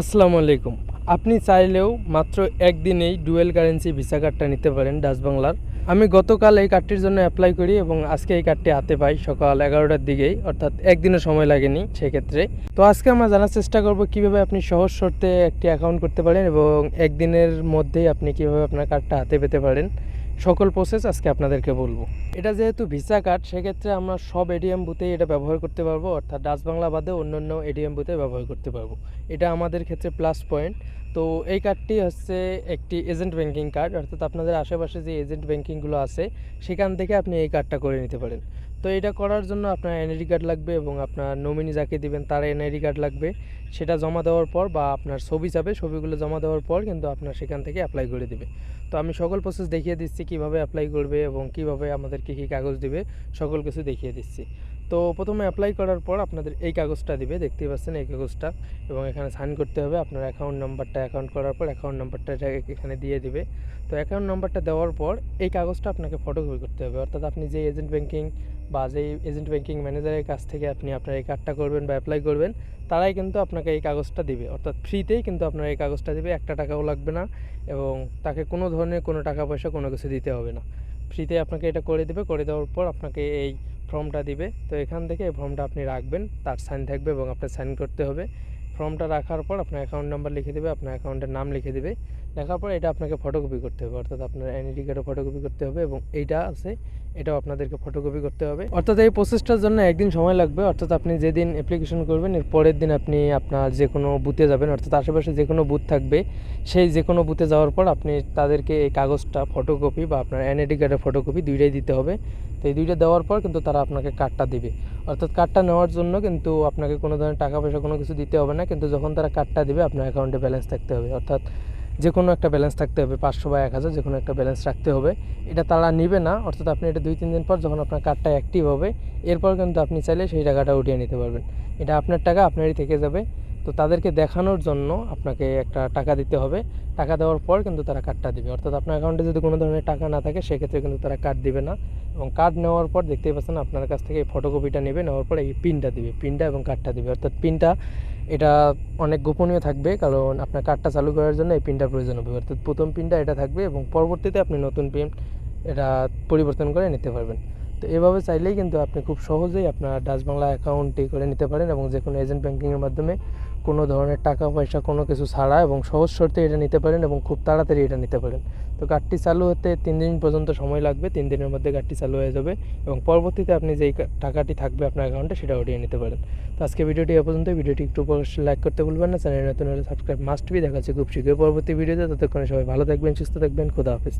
আসসালামু আলাইকুম। আপনি চাইলেও মাত্র একদিনেই ডুয়েল কারেন্সি ভিসা কার্ডটা নিতে পারেন ডাচ বাংলার। আমি গতকাল এই কার্ডটির জন্য অ্যাপ্লাই করি এবং আজকে এই কার্ডটি হাতে পাই সকাল এগারোটার দিকেই, অর্থাৎ একদিনও সময় লাগেনি সেক্ষেত্রে। তো আজকে আমরা জানার চেষ্টা করব কীভাবে আপনি সহজ শর্তে একটি অ্যাকাউন্ট করতে পারেন এবং একদিনের মধ্যেই আপনি কীভাবে আপনার কার্ডটা হাতে পেতে পারেন। সকল প্রসেস আজকে আপনাদেরকে বলব। এটা যেহেতু ভিসা কার্ড সেক্ষেত্রে আমরা সব এটিএম বুথেই এটা ব্যবহার করতে পারব, অর্থাৎ ডাচ বাংলা বাদে অন্যান্য এটিএম বুথে ব্যবহার করতে পারব। এটা আমাদের ক্ষেত্রে প্লাস পয়েন্ট তো এই কার্ডটি হচ্ছে একটি এজেন্ট ব্যাংকিং কার্ড অর্থাৎ আপনাদের আশেপাশে যে এজেন্ট ব্যাংকিংগুলো আছে, সেখান থেকে আপনি এই কার্ডটা করে নিতে পারেন। তো এটা করার জন্য আপনার এনআইডি কার্ড লাগবে এবং আপনার নমিনি যাকে দিবেন তার এনআইডি কার্ড লাগবে। সেটা জমা দেওয়ার পর বা আপনার ছবি যাবে, ছবিগুলো জমা দেওয়ার পর কিন্তু আপনার সেখান থেকে অ্যাপ্লাই করে দিবে। তো আমি সকল প্রসেস দেখিয়ে দিচ্ছি, কীভাবে অ্যাপ্লাই করবে এবং কীভাবে আমাদের কী কী কাগজ দিবে, সকল কিছু দেখিয়ে দিচ্ছি। তো প্রথমে অ্যাপ্লাই করার পর আপনাদের এই কাগজটা দিবে, দেখতেই পাচ্ছেন এই কাগজটা, এবং এখানে সাইন করতে হবে, আপনার অ্যাকাউন্ট নাম্বারটা অ্যাকাউন্ট করার পর অ্যাকাউন্ট নাম্বারটা এখানে দিয়ে দিবে। তো অ্যাকাউন্ট নাম্বারটা দেওয়ার পর এই কাগজটা আপনাকে ফটোকপি করতে হবে, অর্থাৎ আপনি যে এজেন্ট ব্যাংকিং বা যে এজেন্ট ব্যাংকিং ম্যানেজারের কাছ থেকে আপনি আপনার এই কার্ডটা করবেন বা অ্যাপ্লাই করবেন, তারাই কিন্তু আপনাকে এই কাগজটা দিবে। অর্থাৎ ফ্রিতেই কিন্তু আপনার এই কাগজটা দিবে, একটা টাকাও লাগবে না, এবং তাকে কোনো ধরনের কোনো টাকা পয়সা কোনো কিছু দিতে হবে না। ফ্রিতে আপনাকে এটা করে দেবে, করে দেওয়ার পর আপনাকে এই ফর্মটা দিবে। তো এখান থেকে এই ফর্মটা আপনি রাখবেন, তার সাইন থাকবে এবং আপনার সাইন করতে হবে। ফর্মটা রাখার পর আপনার অ্যাকাউন্ট নাম্বার লিখে দেবে, আপনার অ্যাকাউন্টের নাম লিখে দেবে। লেখার পর এটা আপনাকে ফটোকপি করতে হবে। অর্থাৎ আপনার এনআইডি কার্ডও ফটোকপি করতে হবে এবং এইটা আছে, এটাও আপনাদেরকে ফটোকপি করতে হবে। অর্থাৎ এই প্রসেসটার জন্য একদিন সময় লাগবে। অর্থাৎ আপনি যেদিন অ্যাপ্লিকেশন করবেন, এর পরের দিন আপনি আপনার যে কোনো বুথে যাবেন। অর্থাৎ আশেপাশে যে কোনো বুথ থাকবে, সেই যে কোনো বুথে যাওয়ার পর আপনি তাদেরকে এই কাগজটা ফটোকপি বা আপনার এনআইডি কার্ডের ফটোকপি দুইটাই দিতে হবে। তো এই দুইটা দেওয়ার পর কিন্তু তারা আপনাকে কার্ডটা দিবে। অর্থাৎ কার্ডটা নেওয়ার জন্য কিন্তু আপনাকে কোনো ধরনের টাকা পয়সা কোনো কিছু দিতে হবে না। কিন্তু যখন তারা কার্ডটা দিবে, আপনার অ্যাকাউন্টে ব্যালেন্স থাকতে হবে। অর্থাৎ যে কোনো একটা ব্যালেন্স থাকতে হবে, পাঁচশো বা এক হাজার যে কোনো একটা ব্যালেন্স রাখতে হবে। এটা তারা নিবে না, অর্থাৎ আপনি এটা দুই তিন দিন পর যখন আপনার কার্ডটা অ্যাক্টিভ হবে, এরপর কিন্তু আপনি চাইলে সেই টাকাটা উঠিয়ে নিতে পারবেন। এটা আপনার টাকা, আপনারই থেকে যাবে। তো তাদেরকে দেখানোর জন্য আপনাকে একটা টাকা দিতে হবে। টাকা দেওয়ার পর কিন্তু তারা কার্ডটা দিবে। অর্থাৎ আপনার অ্যাকাউন্টে যদি কোনো ধরনের টাকা না থাকে, সেক্ষেত্রে কিন্তু তারা কার্ড দিবে না। এবং কার্ড নেওয়ার পর দেখতেই পাচ্ছেন, আপনার কাছ থেকে এই ফটোকপিটা নেবে, নেওয়ার পর এই পিনটা দিবে। পিনটা এবং কার্ডটা দিবে। অর্থাৎ পিনটা এটা অনেক গোপনীয় থাকবে, কারণ আপনার কার্ডটা চালু করার জন্য এই পিনটা প্রয়োজন হবে। অর্থাৎ প্রথম পিনটা এটা থাকবে এবং পরবর্তীতে আপনি নতুন পিন এটা পরিবর্তন করে নিতে পারবেন। তো এভাবে চাইলেই কিন্তু আপনি খুব সহজেই আপনার ডাচ বাংলা অ্যাকাউন্টটি করে নিতে পারেন এবং যে কোনো এজেন্ট ব্যাঙ্কিংয়ের মাধ্যমে কোনো ধরনের টাকা, পয়সা, কোনো কিছু ছাড়া এবং সহজ শর্তে এটা নিতে পারেন এবং খুব তাড়াতাড়ি এটা নিতে পারেন। তো কার্ডটি চালু হতে তিন দিন পর্যন্ত সময় লাগবে, তিন দিনের মধ্যে কার্ডটি চালু হয়ে যাবে এবং পরবর্তীতে আপনি যেই টাকাটি থাকবে আপনার অ্যাকাউন্টে সেটা উঠিয়ে নিতে পারেন। তো আজকে ভিডিওটি এ পর্যন্ত ভিডিওটি একটু লাইক করতে ভুলবেন না। চ্যানেল নতুন হলে সাবস্ক্রাইব মাস্ট বি দেখাচ্ছে খুব শীঘ্রই পরবর্তী ভিডিওতে। ততক্ষণে সবাই ভালো থাকবেন, সুস্থ থাকবেন। খুদা হাফিজ।